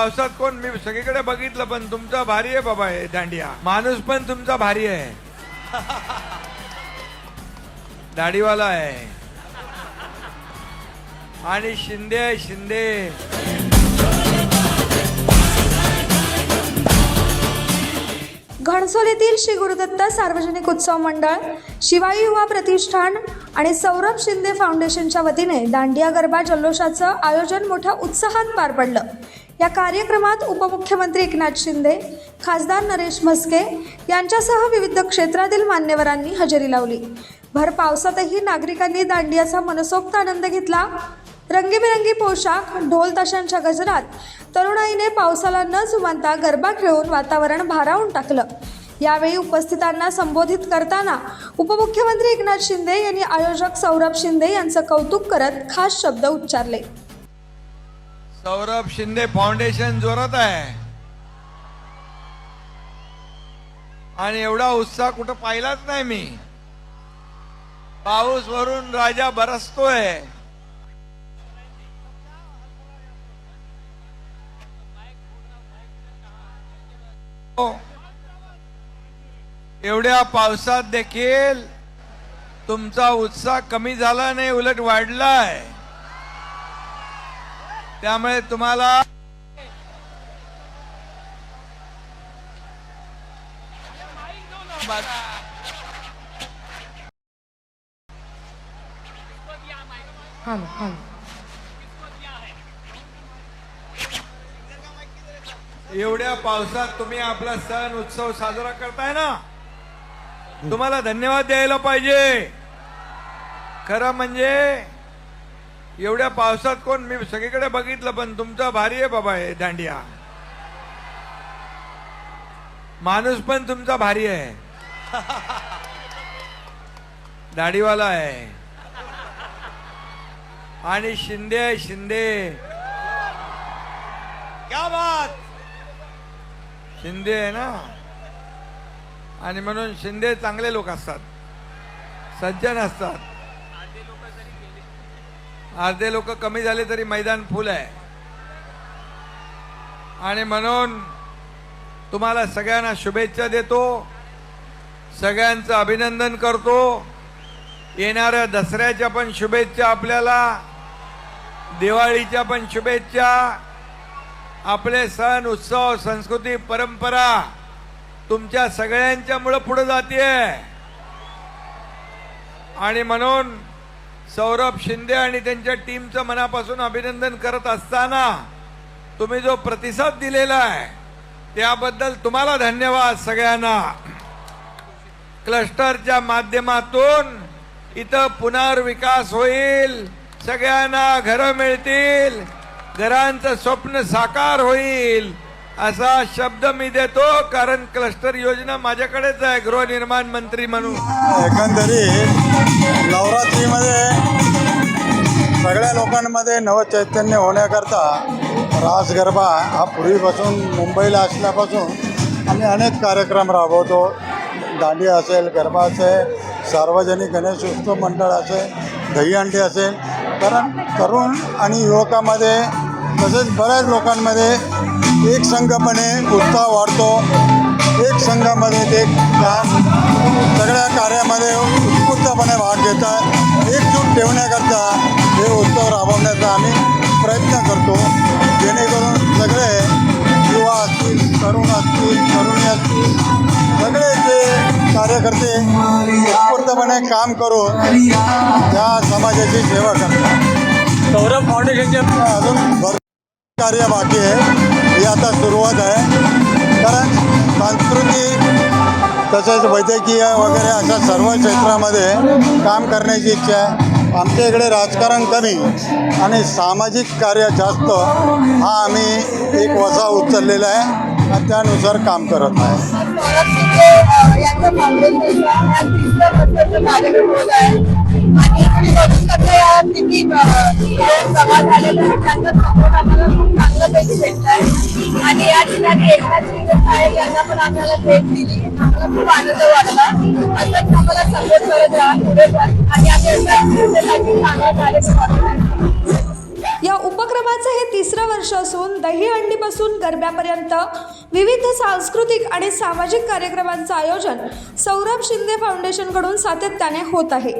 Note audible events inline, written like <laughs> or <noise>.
पावसात कोण? मी सगळीकडे बघितलं पण तुमचा भारी आहे बाबा हे दांडिया. माणूस पण तुमचा भारी आहे. <laughs> दाढीवाला आहे. आणि शिंदे आहे शिंदे. घणसोलीतील श्री गुरुदत्त सार्वजनिक उत्सव मंडळ शिवाई युवा प्रतिष्ठान आणि सौरभ शिंदे फाउंडेशनच्या वतीने दांडिया गरबा जल्लोषाचं आयोजन मोठ्या उत्साहात पार पडलं. या कार्यक्रमात उपमुख्यमंत्री एकनाथ शिंदे खासदार नरेश म्हस्के यांच्यासह विविध क्षेत्रातील मान्यवरांनी हजेरी लावली. भर पावसातही नागरिकांनी दांडियाचा मनसोक्त आनंद घेतला. रंगीबेरंगी पोशाख ढोल ताशांच्या गजरात तरुणाईने पावसाला न जुमानता गरबा खेळून वातावरण भारावून टाकलं. यावेळी उपस्थितांना संबोधित करताना उपमुख्यमंत्री एकनाथ शिंदे यांनी आयोजक सौरभ शिंदे यांचं कौतुक करत खास शब्द उच्चारले. सौरभ शिंदे फाउंडेशन जोरात आहे. आणि एवढा उत्साह कुठं पाहिलाच नाही मी. पाऊस वरून राजा बरसतोय. हो. एवढ्या पावसात देखील तुमचा उत्साह कमी झाला नाही उलट वाढलाय. त्यामुळे तुम्हाला एवढ्या पावसात तुम्ही आपला सण उत्सव साजरा करताय ना? तुम्हाला धन्यवाद द्यायला पाहिजे. खरं म्हणजे एवढ्या पावसात कोण? मी सगळीकडे बघितलं पण तुमचा भारी आहे बाबा हे दांडिया. माणूस पण तुमचा भारी आहे. दाढीवाला आहे. आणि शिंदे आहे शिंदे. क्या बात? शिंदे आहे ना? आणि म्हणून शिंदे चांगले लोक असतात. सज्जन असतात. अर्धे लोक कमी झाले तरी मैदान फुल आहे. आणि म्हणून तुम्हाला सगळ्यांना शुभेच्छा देतो. सगळ्यांचं अभिनंदन करतो. येणाऱ्या दसऱ्याच्या पण शुभेच्छा आपल्याला. दिवाळीच्या पण शुभेच्छा. आपले सण उत्सव संस्कृती परंपरा तुमच्या सगळ्यांच्यामुळं पुढे जाते आणि म्हणून सौरभ शिंदे आणि त्यांच्या टीमचं मनापासून अभिनंदन करत असताना तुम्ही जो प्रतिसाद दिलेला आहे त्याबद्दल तुम्हाला धन्यवाद सगळ्यांना. क्लस्टरच्या माध्यमातून इथं पुनर्विकास होईल सगळ्यांना घरं मिळतील घरांचं स्वप्न साकार होईल असा शब्द मी देतो कारण क्लस्टर योजना माझ्याकडेच आहे गृहनिर्माण मंत्री म्हणून. एकंदरीत नवरात्रीमध्ये सगळ्या नवचैतन्य होण्याकरता रास गरबा हा पूर्वीपासून मुंबईला असल्यापासून आम्ही अनेक कार्यक्रम राबवतो. दांडिया असेल गरबा असेल सार्वजनिक गणेश उत्सव मंडळ असेल दहीहंडी असेल. कारण तरुण आणि युवकामध्ये तसेच बऱ्याच लोकांमध्ये एक संघपणे उत्साह वाढतो. एक संघामध्ये ते काम सगळ्या कार्यामध्ये उत्स्फूर्तपणे भाग घेतात. एकजूट ठेवण्याकरता हे उत्सव राबवण्याचा आम्ही प्रयत्न करतो. जेणेकरून सगळे युवा असतील तरुण असतील तरुणी असतील सगळे जे कार्यकर्ते उत्स्फूर्तपणे काम करून त्या समाजाची सेवा करतात. सौरभ फाउंडेशनचे अजून भरपूर कार्य बाकी आहे. ही आता सुरुवात आहे. कारण सांस्कृतिक तसेच वैद्यकीय वगैरे अशा सर्व क्षेत्रामध्ये काम करण्याची इच्छा आहे. आमच्या इकडे राजकारण कमी आणि सामाजिक कार्य जास्त हा आम्ही एक वसा उचललेला आहे आणि त्यानुसार काम करत आहे. आणि तुम्ही बघू शकता या किती अ, लोक जमा त्यांचा सपोर्ट आम्हाला खूप चांगल्यापैकी भेटत आहे आणि या ठिकाणी एकनाथ शिंदे साहेब यांना पण आम्हाला भेट दिली आम्हाला खूप आनंद वाटला असंच आम्हाला सपोर्ट करत राहा पुढे आणि आम्ही चांगला कार्यक्रम या उपक्रमाचं हे तिसरं वर्ष असून दहीहंडीपासून गरब्यापर्यंत विविध सांस्कृतिक आणि सामाजिक कार्यक्रमांचं आयोजन सौरभ शिंदे फाउंडेशनकडून सातत्याने होत आहे.